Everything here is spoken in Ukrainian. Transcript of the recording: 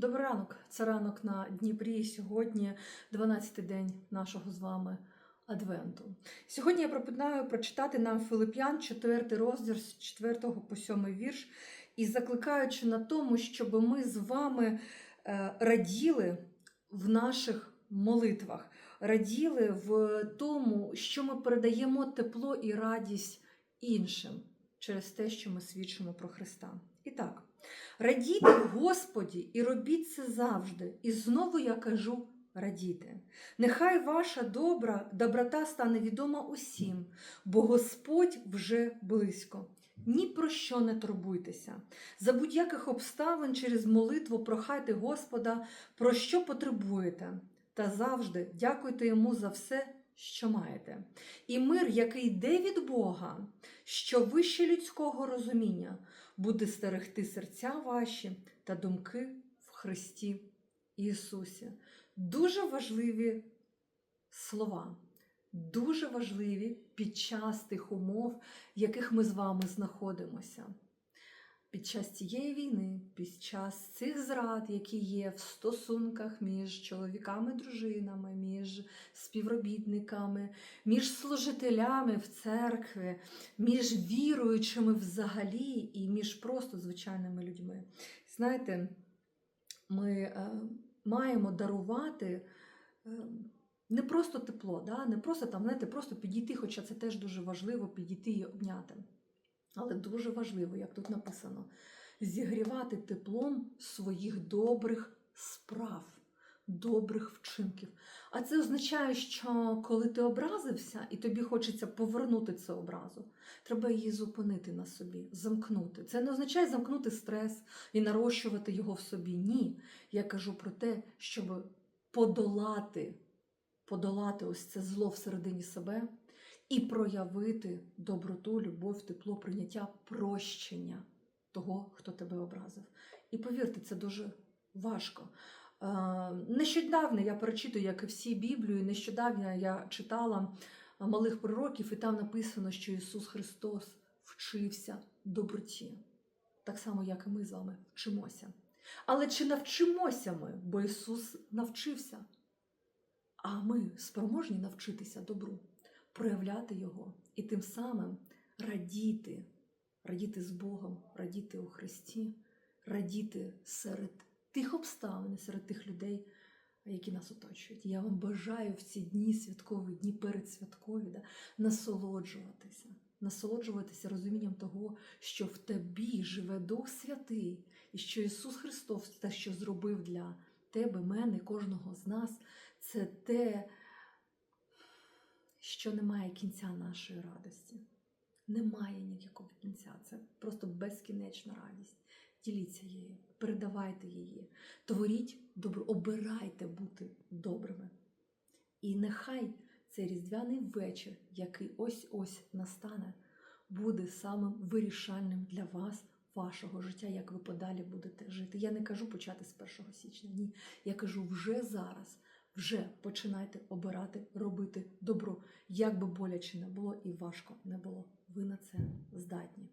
Добрий ранок. Це ранок на Дніпрі. Сьогодні 12-й день нашого з вами Адвенту. Сьогодні я пропоную прочитати нам Филип'ян, 4 розділ з 4 по 7 вірш, і закликаючи на тому, щоб ми з вами е, раділи в наших молитвах, раділи в тому, що ми передаємо тепло і радість іншим через те, що ми свідчимо про Христа. І так. Радійте Господі і робіть це завжди. І знову я кажу радійте. Нехай ваша добра доброта стане відома усім, бо Господь вже близько. Ні про що не турбуйтеся. За будь-яких обставин через молитву прохайте Господа, про що потребуєте, та завжди дякуйте йому за все, що маєте. І мир, який йде від Бога, що вище людського розуміння, буде стерегти серця ваші та думки в Христі Ісусі. Дуже важливі слова, дуже важливі під час тих умов, в яких ми з вами знаходимося. Під час цієї війни, під час цих зрад, які є в стосунках між чоловіками, дружинами, між співробітниками, між служителями в церкві, між віруючими взагалі і між просто звичайними людьми. Знаєте, ми е, маємо дарувати. Е, не просто тепло, да? не просто там, знаєте, просто підійти, хоча це теж дуже важливо, підійти і обняти. Але дуже важливо, як тут написано, зігрівати теплом своїх добрих справ, добрих вчинків. А це означає, що коли ти образився і тобі хочеться повернути цю образу, треба її зупинити на собі, замкнути. Це не означає замкнути стрес і нарощувати його в собі. Ні. Я кажу про те, щоб подолати, подолати ось це зло всередині себе і проявити доброту, любов, тепло, прийняття, прощення того, хто тебе образив. І повірте, це дуже важко. Е, Нещодавно я перечитую, як і всі Біблію, нещодавно я читала малих пророків, і там написано, що Ісус Христос вчився доброті, так само, як і ми з вами вчимося. Але чи навчимося ми, бо Ісус навчився? А ми спроможні навчитися добру проявляти його і тим самим радіти, радіти з Богом, радіти у Христі, радіти серед тих обставин, серед тих людей, які нас оточують. Я вам бажаю в ці дні святкові, дні передсвяткові, да, насолоджуватися, насолоджуватися розумінням того, що в тобі живе Дух Святий, і що Ісус Христос, те, що зробив для тебе, мене, кожного з нас, це те що немає кінця нашої радості. Немає ніякого кінця. Це просто безкінечна радість. Діліться її, передавайте її, творіть добро, обирайте бути добрими. І нехай цей різдвяний вечір, який ось-ось настане, буде самим вирішальним для вас, вашого життя, як ви подалі будете жити. Я не кажу почати з 1 січня. Ні. Я кажу вже зараз. Вже починайте обирати, робити добро, як би боляче не було і важко не було. Ви на це здатні.